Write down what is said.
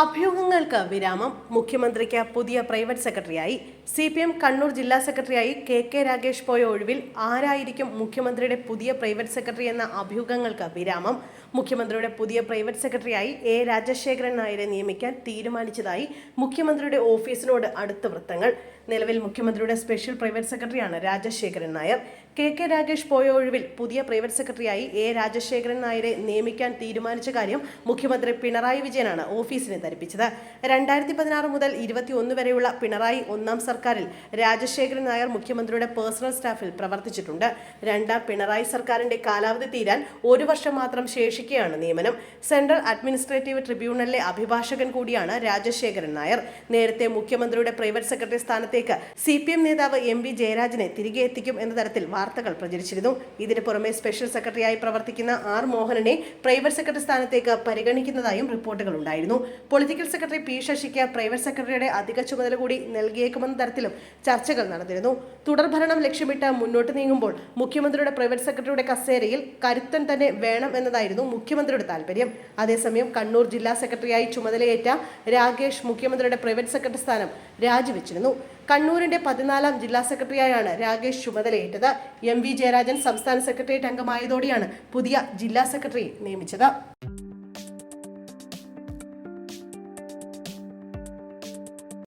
അഭ്യൂഹങ്ങൾക്ക് വിരാമം. മുഖ്യമന്ത്രിക്ക് പുതിയ പ്രൈവറ്റ് സെക്രട്ടറിയായി. സി പി എം കണ്ണൂർ ജില്ലാ സെക്രട്ടറിയായി കെ കെ രാഗേഷ് പോയ ഒഴിവിൽ ആരായിരിക്കും മുഖ്യമന്ത്രിയുടെ പുതിയ പ്രൈവറ്റ് സെക്രട്ടറി എന്ന അഭ്യൂഹങ്ങൾക്ക് വിരാമം? മുഖ്യമന്ത്രിയുടെ പുതിയ പ്രൈവറ്റ് സെക്രട്ടറിയായി എ രാജശേഖരൻ നായരെ നിയമിക്കാൻ തീരുമാനിച്ചതായി മുഖ്യമന്ത്രിയുടെ ഓഫീസിനോട് അടുത്ത വൃത്തങ്ങൾ. നിലവിൽ മുഖ്യമന്ത്രിയുടെ സ്പെഷ്യൽ പ്രൈവറ്റ് സെക്രട്ടറിയാണ് രാജശേഖരൻ നായർ. കെ കെ രാഗേഷ് പോയ ഒഴിവിൽ പുതിയ പ്രൈവറ്റ് സെക്രട്ടറിയായി എ രാജശേഖരൻ നായരെ നിയമിക്കാൻ തീരുമാനിച്ച കാര്യം മുഖ്യമന്ത്രി പിണറായി വിജയനാണ് ഓഫീസിനെ ധരിപ്പിച്ചത്. രണ്ടായിരത്തി പതിനാറ് മുതൽ ഇരുപത്തിയൊന്ന് വരെയുള്ള പിണറായി ഒന്നാം സർക്കാരിൽ രാജശേഖരൻ നായർ മുഖ്യമന്ത്രിയുടെ പേഴ്സണൽ സ്റ്റാഫിൽ പ്രവർത്തിച്ചിട്ടുണ്ട്. രണ്ടാം പിണറായി സർക്കാരിന്റെ കാലാവധി തീരാൻ ഒരു വർഷം മാത്രം ശേഷിക്കുകയാണ് നിയമനം. സെൻട്രൽ അഡ്മിനിസ്ട്രേറ്റീവ് ട്രിബ്യൂണലിലെ അഭിഭാഷകൻ കൂടിയാണ് രാജശേഖരൻ നായർ. നേരത്തെ മുഖ്യമന്ത്രിയുടെ പ്രൈവറ്റ് സെക്രട്ടറി സ്ഥാനത്തേക്ക് സി നേതാവ് എം വി ജയരാജനെ തിരികെ എത്തിക്കും എന്ന തരത്തിൽ വാർത്തകൾ പ്രചരിച്ചിരുന്നു. ഇതിന് പുറമെ സ്പെഷ്യൽ സെക്രട്ടറിയായി പ്രവർത്തിക്കുന്ന ആർ മോഹനനെ പ്രൈവറ്റ് സെക്രട്ടറി സ്ഥാനത്തേക്ക് പരിഗണിക്കുന്നതായും റിപ്പോർട്ടുകൾ ഉണ്ടായിരുന്നു. പൊളിറ്റിക്കൽ സെക്രട്ടറി പി ശശിക്ക് പ്രൈവറ്റ് സെക്രട്ടറിയുടെ അധിക ചുമതല കൂടി നൽകിയേക്കുമെന്ന തരത്തിലും ചർച്ചകൾ നടന്നിരുന്നു. തുടർഭരണം ലക്ഷ്യമിട്ട് മുന്നോട്ട് നീങ്ങുമ്പോൾ മുഖ്യമന്ത്രിയുടെ പ്രൈവറ്റ് സെക്രട്ടറിയുടെ കസേരയിൽ കരുത്തൻ തന്നെ വേണം എന്നതായിരുന്നു മുഖ്യമന്ത്രിയുടെ താല്പര്യം അതേസമയം കണ്ണൂർ ജില്ലാ സെക്രട്ടറിയായി ചുമതലയേറ്റ രാകേഷ് മുഖ്യമന്ത്രിയുടെ പ്രൈവറ്റ് സെക്രട്ടറി സ്ഥാനം രാജിവെച്ചിരുന്നു. കണ്ണൂരിന്റെ പതിനാലാം ജില്ലാ സെക്രട്ടറിയായാണ് രാകേഷ് ചുമതലയേറ്റത്. എം വി ജയരാജൻ സംസ്ഥാന സെക്രട്ടേറിയറ്റ് അംഗമായതോടെയാണ് പുതിയ ജില്ലാ സെക്രട്ടറി നിയമിച്ചത്.